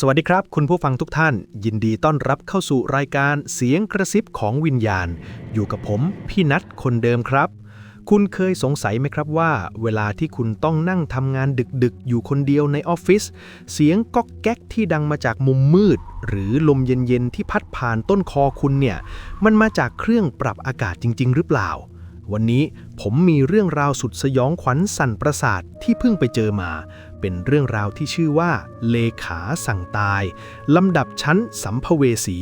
สวัสดีครับ คุณผู้ฟังทุกท่าน ยินดีต้อนรับเข้าสู่รายการเสียงกระซิบของวิญญาณ อยู่กับผมพี่นัทคนเดิมครับ คุณเคยสงสัยไหมครับว่า เวลาที่คุณต้องนั่งทำงานดึกๆ อยู่คนเดียวในออฟฟิศเสียงก๊อกแก๊กที่ดังมาจากมุมมืด หรือลมเย็นๆที่พัดผ่านต้นคอคุณเนี่ยมันมาจากเครื่องปรับอากาศจริง ๆ หรือเปล่า วันนี้ผมมีเรื่องราวสุดสยองขวัญสั่นประสาทที่เพิ่งไปเจอมา เป็นเรื่องราวที่ชื่อว่า เลขาสั่งตาย ลำดับชั้นสัมภเวสี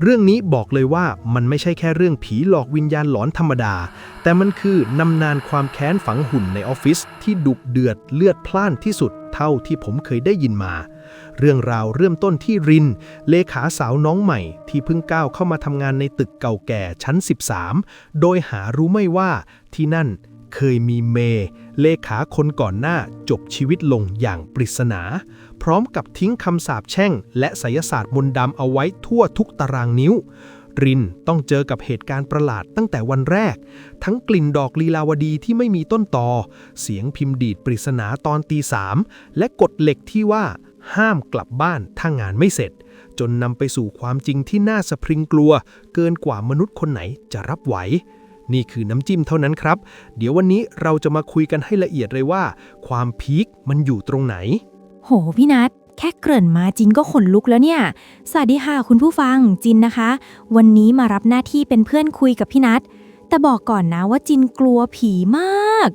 เรื่องนี้บอกเลยว่ามันไม่ใช่แค่เรื่องผีหลอกวิญญาณหลอนธรรมดา แต่มันคือนำนานความแค้นฝังหุ่นในออฟฟิศที่ดุเดือดเลือดพล่านที่สุดเท่าที่ผมเคยได้ยินมาเรื่องราวเริ่มต้นที่ริน เลขาสาวน้องใหม่ ที่เพิ่งก้าวเข้ามาทำงานในตึกเก่าแก่ชั้น 13 โดยหารู้ไม่ว่าที่นั่น เคยมีเม เลขาคนก่อนหน้าจบชีวิตลงอย่างปริศนา พร้อมกับทิ้งคำสาปแช่ง และไสยศาสตร์มนต์ดำเอาไว้ทั่วทุกตารางนิ้ว รินต้องเจอกับเหตุการณ์ประหลาดตั้งแต่วันแรก ทั้งกลิ่นดอกลีลาวดีที่ไม่มีต้นตอ เสียงพิมพ์ดีดปริศนาตอนตีสามและกฎเหล็กที่ว่าห้ามกลับบ้านถ้างานไม่เสร็จ จนนำไปสู่ความจริงที่น่าสะพริงกลัว เกินกว่ามนุษย์คนไหนจะรับไหว นี่คือน้ำจิ้มเท่านั้นครับ เดี๋ยววันนี้เราจะมาคุยกันให้ละเอียดเลยว่า ความพีคมันอยู่ตรงไหน โหพี่นัทแค่เกริ่นมาจินก็ขนลุกแล้วเนี่ย สวัสดีค่ะคุณผู้ฟังจินนะคะ วันนี้มารับหน้าที่เป็นเพื่อนคุยกับพี่นัทแต่บอกก่อนนะว่าจินกลัวผีมาก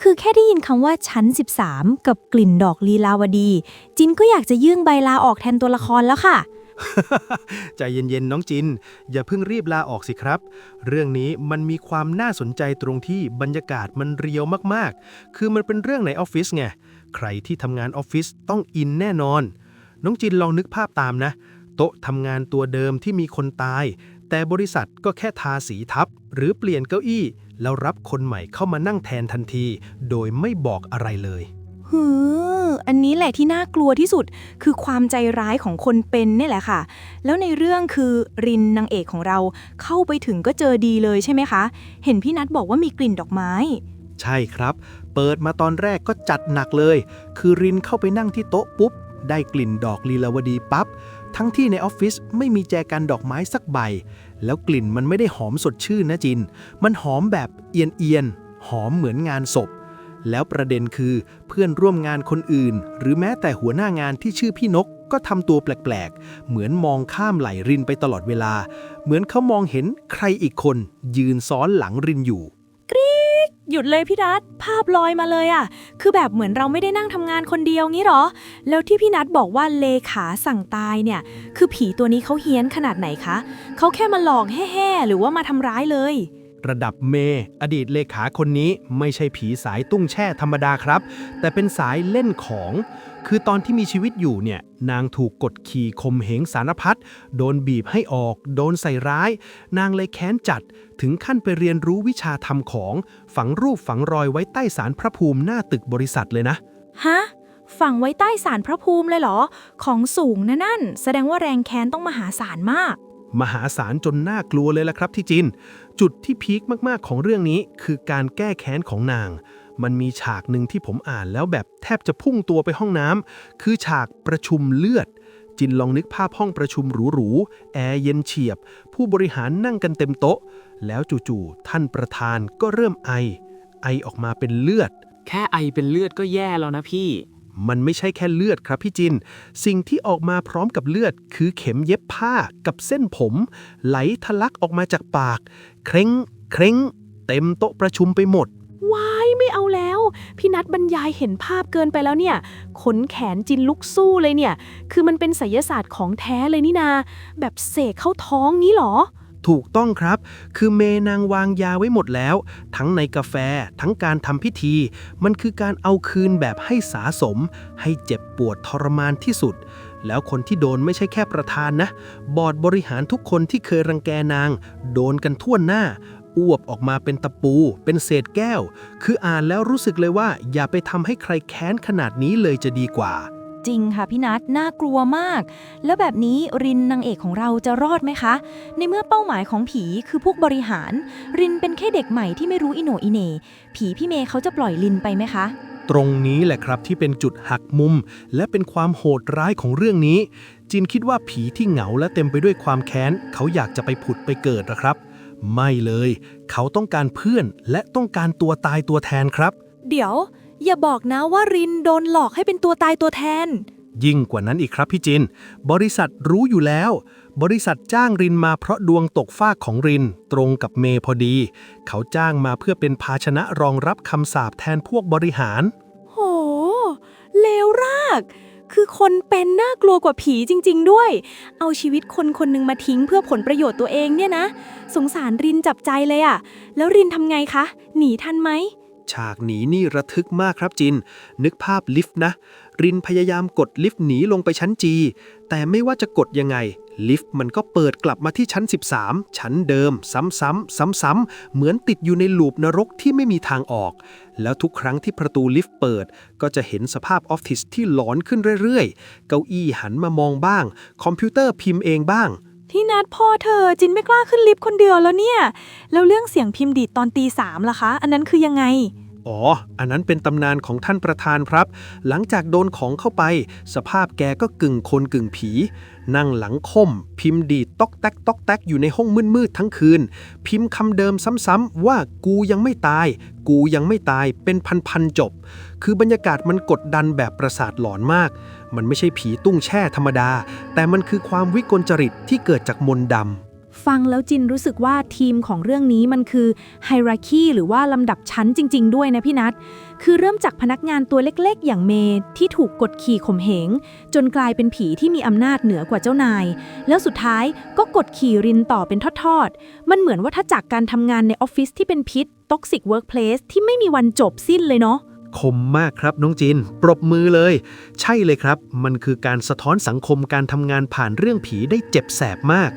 คือแค่ได้ยินคำว่าชั้น 13 กับกลิ่นดอกลีลาวดี จินก็อยากจะยื่นใบลาออกแทนตัวละครแล้วค่ะ ใจเย็นๆ น้องจิน อย่าเพิ่งรีบลาออกสิครับ เรื่องนี้มันมีความน่าสนใจตรงที่บรรยากาศมันเรียวมากๆ คือมันเป็นเรื่องในออฟฟิศไง ใครที่ทำงานออฟฟิศต้องอินแน่นอน น้องจินลองนึกภาพตามนะ โต๊ะทำงานตัวเดิมที่มีคนตาย แต่บริษัทก็แค่ทาสีทับ หรือเปลี่ยนเก้าอี้ แล้วรับคนใหม่เข้ามานั่งแทนทันที โดยไม่บอกอะไรเลยหือ อันนี้แหละที่น่ากลัวที่สุด คือความใจร้ายของคนเป็นเนี่ยแหละค่ะ แล้วในเรื่องคือรินนางเอกของเราเข้าไปถึงก็เจอดีเลยใช่ไหมคะ เห็นพี่นัทบอกว่ามีกลิ่นดอกไม้ ใช่ครับ เปิดมาตอนแรกก็จัดหนักเลย คือรินเข้าไปนั่งที่โต๊ะปุ๊บ ได้กลิ่นดอกลีลาวดีปั๊บ ทั้งที่ในออฟฟิศไม่มีแจกันดอกไม้สักใบ แล้วกลิ่นมันไม่ได้หอมสดชื่นนะจิน มันหอมแบบเอียนเอียนๆหอมเหมือนงานศพ แล้วประเด็นคือเพื่อนร่วมงานคนอื่น หรือแม้แต่หัวหน้างานที่ชื่อพี่นกก็ทำตัวแปลกๆ เหมือนมองข้ามไหลรินไปตลอดเวลา เหมือนเขามองเห็นใครอีกคน ยืนซ้อนหลังรินอยู่ กรี๊ดหยุดเลยพี่นัทภาพลอยมาเลยอะคือแบบเหมือนเราไม่ได้นั่งทำงานคนเดียวงี้หรอ แล้วที่พี่นัทบอกว่าเลขาสั่งตายเนี่ย คือผีตัวนี้เขาเฮี้ยนขนาดไหนคะเขาแค่มาหลอกแห่ๆหรือว่ามาทำร้ายเลย ระดับเม อดีตเลขาคนนี้ไม่ใช่ผีสายตุ้งแช่ธรรมดาครับ แต่เป็นสายเล่นของ คือตอนที่มีชีวิตอยู่เนี่ย นางถูกกดขี่ข่มเหงสารพัด โดนบีบให้ออก โดนใส่ร้าย นางเลยแค้นจัด ถึงขั้นไปเรียนรู้วิชาทำของ ฝังรูปฝังรอยไว้ใต้สารพระภูมิหน้าตึกบริษัทเลยนะ ฮะ ฝังไว้ใต้สารพระภูมิเลยเหรอ ของสูงนะนั่น แสดงว่าแรงแค้นต้องมหาศาลมาก มหาศาลจนน่ากลัวเลยละครับที่จิน จุดที่พีคมากๆของเรื่องนี้คือการแก้แค้นของนาง มันมีฉากหนึ่งที่ผมอ่านแล้วแบบแทบจะพุ่งตัวไปห้องน้ำคือฉากประชุมเลือด จินลองนึกภาพห้องประชุมหรูๆแอร์เย็นเฉียบ ผู้บริหารนั่งกันเต็มโต๊ะ แล้วจู่ๆท่านประธานก็เริ่มไอ ไอออกมาเป็นเลือด แค่ไอเป็นเลือดก็แย่แล้วนะพี่ มันไม่ใช่แค่เลือดครับพี่จิน สิ่งที่ออกมาพร้อมกับเลือด คือเข็มเย็บผ้ากับเส้นผม ไหลทะลักออกมาจากปาก เคร่งเคร่งเต็มโต๊ะประชุมไปหมด ว้ายไม่เอาแล้ว พี่นัดบรรยายเห็นภาพเกินไปแล้วเนี่ย ขนแขนจินลุกสู้เลยเนี่ย คือมันเป็นไสยศาสตร์ของแท้เลยนี่นา แบบเสกเข้าท้องนี้หรอ ถูกต้องครับ คือเมนางวางยาไว้หมดแล้ว ทั้งในกาแฟ ทั้งการทำพิธี มันคือการเอาคืนแบบให้สาสม ให้เจ็บปวดทรมานที่สุด แล้วคนที่โดนไม่ใช่แค่ประธานนะ บอร์ดบริหารทุกคนที่เคยรังแกนาง โดนกันทั่วหน้าอ้วบออกมาเป็นตะปู เป็นเศษแก้ว คืออ่านแล้วรู้สึกเลยว่า อย่าไปทำให้ใครแค้นขนาดนี้เลยจะดีกว่า จริงค่ะพี่นัทน่ากลัวมาก แล้วแบบนี้รินนางเอกของเราจะรอดไหมคะ ในเมื่อเป้าหมายของผีคือพวกบริหาร รินเป็นแค่เด็กใหม่ที่ไม่รู้อิโหนอิเหนผีพี่เมย์เขาจะปล่อยรินไปไหมคะ ตรงนี้แหละครับที่เป็นจุดหักมุม และเป็นความโหดร้ายของเรื่องนี้ จินคิดว่าผีที่เหงาและเต็มไปด้วยความแค้น เขาอยากจะไปผุดไปเกิดนะครับ ไม่เลย เขาต้องการเพื่อนและต้องการตัวตายตัวแทนครับ เดี๋ยว อย่าบอกนะว่ารินโดนหลอกให้เป็นตัวตายตัวแทน ยิ่งกว่านั้นอีกครับพี่จิน บริษัทรู้อยู่แล้ว บริษัทจ้างรินมาเพราะดวงตกฟากของริน ตรงกับเมย์พอดี เขาจ้างมาเพื่อเป็นภาชนะรองรับคำสาปแทนพวกบริหาร โห เลวราก คือคนเป็นน่ากลัวกว่าผีจริง ๆ ด้วย เอาชีวิตคนคนหนึ่งมาทิ้งเพื่อผลประโยชน์ตัวเองเนี่ยนะ สงสารรินจับใจเลยอะแล้วรินทำไงคะ หนีทันไหม ฉากหนีนี่ระทึกมากครับจิน นึกภาพลิฟต์นะ รินพยายามกดลิฟต์หนีลงไปชั้นจีแต่ไม่ว่าจะกดยังไง ลิฟต์มันก็เปิดกลับมาที่ชั้น 13 ชั้นเดิม ซ้ำๆซ้ำๆเหมือนติดอยู่ในลูปนรกที่ไม่มีทางออก แล้วทุกครั้งที่ประตูลิฟต์เปิด ก็จะเห็นสภาพออฟฟิศที่หลอนขึ้นเรื่อยๆ เก้าอี้หันมามองบ้าง คอมพิวเตอร์พิมพ์เองบ้าง ที่นัดพ่อเธอจินไม่กล้าขึ้นลิฟต์คนเดียวแล้วเนี่ย แล้วเรื่องเสียงพิมพ์ดีดตอนตีสามล่ะคะ อันนั้นคือยังไง อ๋อ อันนั้นเป็นตำนานของท่านประธานครับ หลังจากโดนของเข้าไป สภาพแกก็กึ่งคนกึ่งผี นั่งหลังคม พิมพ์ดีดตอกแตกตอกแตกอยู่ในห้องมืดๆทั้งคืน พิมพ์คำเดิมซ้ำๆว่ากูยังไม่ตาย กูยังไม่ตายเป็นพันๆจบ คือบรรยากาศมันกดดันแบบประสาทหลอนมาก มันไม่ใช่ผีตุ้งแช่ธรรมดา แต่มันคือความวิกลจริตที่เกิดจากมนต์ดำฟังแล้วจินรู้สึกว่าทีมของเรื่องนี้มันคือไฮรักีหรือว่าลำดับชั้นจริง ๆ ด้วยนะพี่นัท คือเริ่มจากพนักงานตัวเล็กๆ อย่างเมย์ที่ถูกกดขี่ข่มเหง จนกลายเป็นผีที่มีอำนาจเหนือกว่าเจ้านาย แล้วสุดท้ายก็กดขี่รินต่อเป็นทอดๆ มันเหมือนว่าถ้าจากการทำงานในออฟฟิศที่เป็นพิษ toxic workplace ที่ไม่มีวันจบสิ้นเลยเนาะ คมมากครับน้องจิน ปรบมือเลย ใช่เลยครับ มันคือการสะท้อนสังคมการทำงานผ่านเรื่องผีได้เจ็บแสบมาก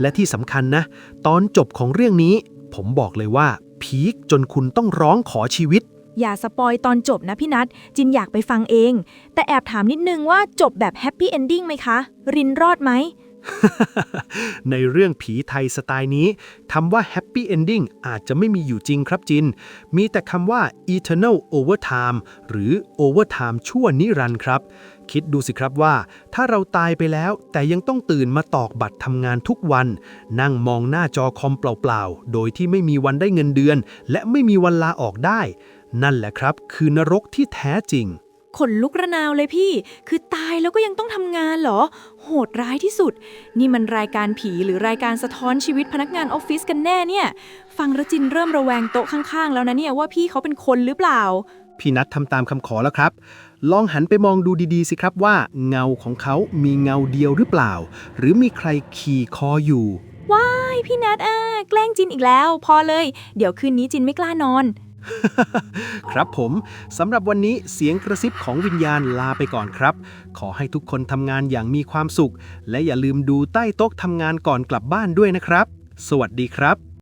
และที่สำคัญนะ ตอนจบของเรื่องนี้ ผมบอกเลยว่า พีคจนคุณต้องร้องขอชีวิต อย่าสปอยตอนจบนะพี่นัทจินอยากไปฟังเอง แต่แอบถามนิดนึงว่าจบแบบแฮปปี้เอนดิ้งไหมคะ รินรอดไหม ในเรื่องผีไทยสไตล์นี้คำว่า Happy Ending อาจจะไม่มีอยู่จริงครับจิน มีแต่คำว่า Eternal Overtime หรือ Overtime ชั่วนิรันดร์ครับ คิดดูสิครับว่า ถ้าเราตายไปแล้วแต่ยังต้องตื่นมาตอกบัตรทำงานทุกวัน นั่งมองหน้าจอคอมเปล่าๆ โดยที่ไม่มีวันได้เงินเดือน และไม่มีวันลาออกได้ นั่นแหละครับ คือนรกที่แท้จริง ขนลุกระนาวเลยพี่ คือตายแล้วก็ยังต้องทำงานเหรอ โหดร้ายที่สุด นี่มันรายการผีหรือรายการสะท้อนชีวิตพนักงานออฟฟิศกันแน่เนี่ย ฟังแล้วจินเริ่มระแวงโต๊ะข้างๆ แล้วนะเนี่ยว่าพี่เขาเป็นคนหรือเปล่า พี่นัททำตามคำขอแล้วครับ ลองหันไปมองดูดีๆสิครับว่า เงาของเขามีเงาเดียวหรือเปล่า หรือมีใครขี่คออยู่ ว้ายพี่นัทอะแกล้งจินอีกแล้ว พอเลย เดี๋ยวคืนนี้จินไม่กล้านอน ครับผมสำหรับวันนี้เสียงกระซิบของวิญญาณลาไปก่อนครับ ขอให้ทุกคนทำงานอย่างมีความสุข และอย่าลืมดูใต้โต๊ะทำงานก่อนกลับบ้านด้วยนะครับ สวัสดีครับ